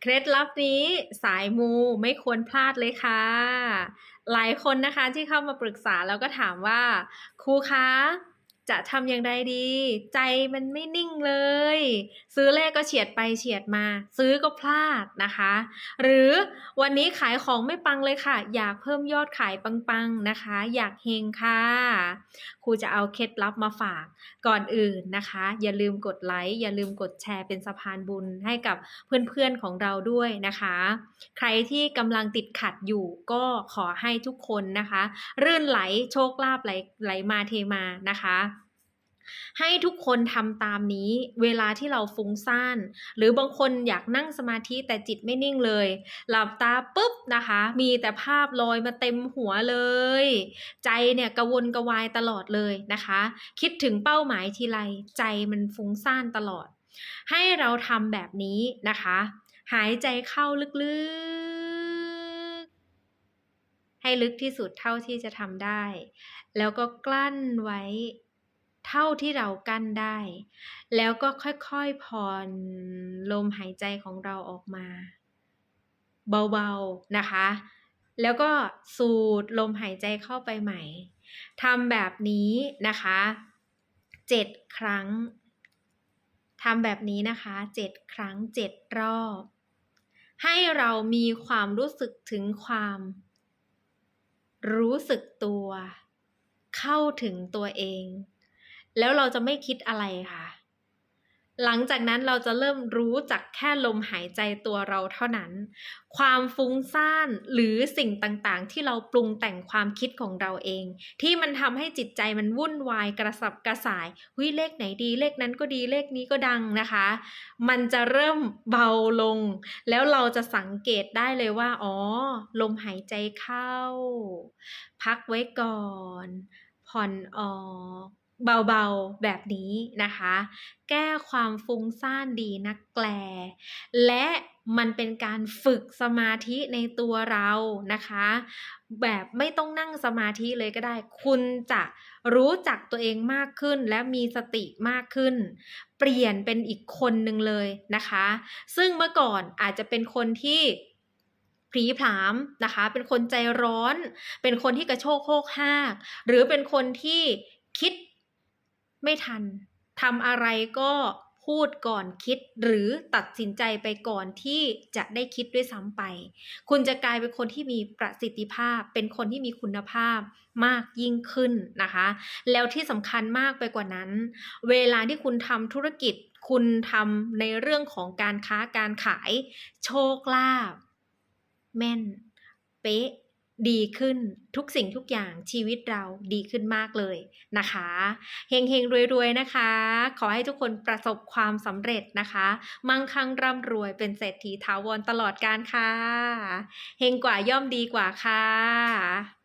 เคล็ดลับนี้สายมูไม่ควรพลาดเลยค่ะ หลายคนนะคะที่เข้ามาปรึกษาแล้วก็ถามว่า ครูคะจะทำอย่างไรดี ใจมันไม่นิ่งเลยซื้อเลขก็เฉียดไปเฉียดมา ซื้อก็พลาดนะคะ หรือวันนี้ขายของไม่ปังเลยค่ะ อยากเพิ่มยอดขายปังๆนะคะ อยากเฮงค่ะครูจะเอาเคล็ดลับมาฝากก่อนอื่นนะคะ อย่าลืมกดไลค์อย่าลืมกดแชร์เป็นสะพานบุญให้กับเพื่อนๆของเราด้วยนะคะ ใครที่กำลังติดขัดอยู่ก็ขอให้ทุกคนนะคะ รื่นไหลโชคลาภไหลไหลมาเทมานะคะ ให้ทุกคนทำตามนี้เวลาที่เราฟุ้งซ่าน หรือบางคนอยากนั่งสมาธิแต่จิตไม่นิ่งเลย หลับตาปุ๊บนะคะ มีแต่ภาพลอยมาเต็มหัวเลย ใจเนี่ยกระวนกระวายตลอดเลยนะคะ คิดถึงเป้าหมายทีไรใจมันฟุ้งซ่านตลอด ให้เราทำแบบนี้นะคะ หายใจเข้าลึกๆ ให้ลึกที่สุดเท่าที่จะทำได้ แล้วก็กลั้นไว้ เท่าที่เรากั้นได้ แล้วก็ค่อยๆผ่อนลมหายใจของเราออกมา เบาๆนะคะ แล้วก็สูดลมหายใจเข้าไปใหม่ทำแบบนี้นะคะเจ็ดครั้งทำแบบนี้นะคะเจ็ดครั้งเจ็ดรอบ ให้เรามีความรู้สึกถึงความ รู้สึกตัว เข้าถึงตัวเอง แล้วเราจะไม่คิดอะไรค่ะ หลังจากนั้นเราจะเริ่มรู้จักแค่ลมหายใจตัวเราเท่านั้น ความฟุ้งซ่านหรือสิ่งต่างๆ ที่เราปรุงแต่งความคิดของเราเอง ที่มันทำให้จิตใจมันวุ่นวายกระสับกระส่ายหุยเลขไหนดีเลขนั้นก็ดีเลขนี้ก็ดังนะคะ มันจะเริ่มเบาลง แล้วเราจะสังเกตได้เลยว่า อ๋อ ลมหายใจเข้า พักไว้ก่อน ผ่อนออก เบาๆแบบนี้นะคะ แก้ความฟุ้งซ่านดีนักแกล และมันเป็นการฝึกสมาธิในตัวเรานะคะ แบบไม่ต้องนั่งสมาธิเลยก็ได้ คุณจะรู้จักตัวเองมากขึ้นและมีสติมากขึ้น เปลี่ยนเป็นอีกคนหนึ่งเลยนะคะ ซึ่งเมื่อก่อนอาจจะเป็นคนที่พลีผลามนะคะ เป็นคนใจร้อน เป็นคนที่กระโชกโคกหาก หรือเป็นคนที่คิด ไม่ทันทำอะไรก็พูดก่อนคิดหรือตัดสินใจไปก่อนที่จะได้คิดด้วยซ้ำไป คุณจะกลายเป็นคนที่มีประสิทธิภาพ เป็นคนที่มีคุณภาพมากยิ่งขึ้นนะคะ แล้วที่สำคัญมากไปกว่านั้น เวลาที่คุณทำธุรกิจ คุณทำในเรื่องของการค้าการขาย โชคลาภแม่น เป๊ะ ดีขึ้นทุกสิ่งทุกอย่างชีวิตเราดีขึ้นมากเลยนะคะเฮงเฮงรวยๆนะคะ ขอให้ทุกคนประสบความสำเร็จนะคะ มั่งคั่งร่ำรวยเป็นเศรษฐีถาวรตลอดการค่ะเฮงกว่าย่อมดีกว่าค่ะ